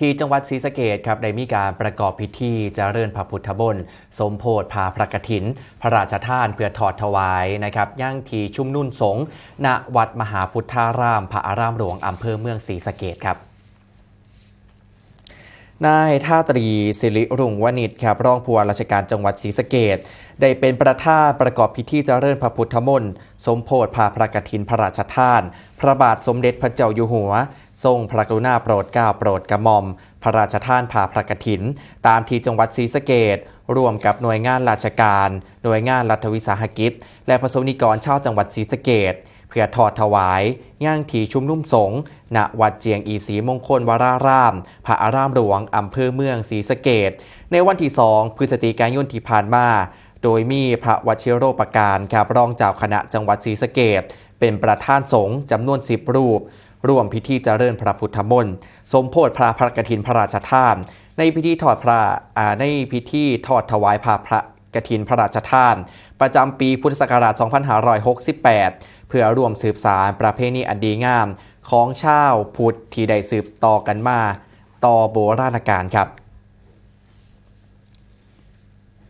ที่จังหวัดศรีสะเกดครับได้มีการประกอบพิธีเจริญพระพุทธบนต์สมโพธิพาพระกฐิน พระราชทานเพื่อถอดถวายนะครับย่างทีชุมนุ่นสงณวัดมหาพุทธาราม พระอารามหลวงอำเภอเมืองศรีสะเกดครับนายท่าตรีสิริรุ่งวณิชครับรองผู้ว่าราชการจังหวัดศรีสะเกดได้เป็นประธานประกอบพิธีเจริญพระพุทธมนต์สมโพธิพาพระกฐินพระราชทาน พระบาทสมเด็จพระเจ้าอยู่หัว ทรงพระกรุณาโปรดเกล้าโปรดกระหม่อม พระราชทานพาพระกฐิน ตามที่จังหวัดศรีสะเกดร่วมกับหน่วยงานราชการ หน่วยงานรัฐวิสาหกิจ และประสบนิกรชาวจังหวัดศรีสะเกดเพื่อทอดถวายย่างถีชุมนุ่มสงณวัดเจียงอีศรีมงคลวราราม พระอารามหลวงอำเภอเมืองศรีสะเกดในวันที่2พฤศจิกายนที่ผ่านมา โดยมีพระวชิโรปการครับรองเจ้าคณะจังหวัดศรีสะเกด เป็นประธานสงฆ์จำนวน10รูป ร่วมพิธีเจริญพระพุทธมนต์สมโพธิพระพระกฐินพระราชทาน ในพิธีถอดพระอ่าในพิธีถอดถวายพระพระกฐินพระราชทาน ประจำปีพุทธศักราช 2568 เพื่อร่วมสืบสารประเพณีอันดีงาม ของชาวพุทธที่ได้สืบต่อกันมา ต่อโบราณกาลครับ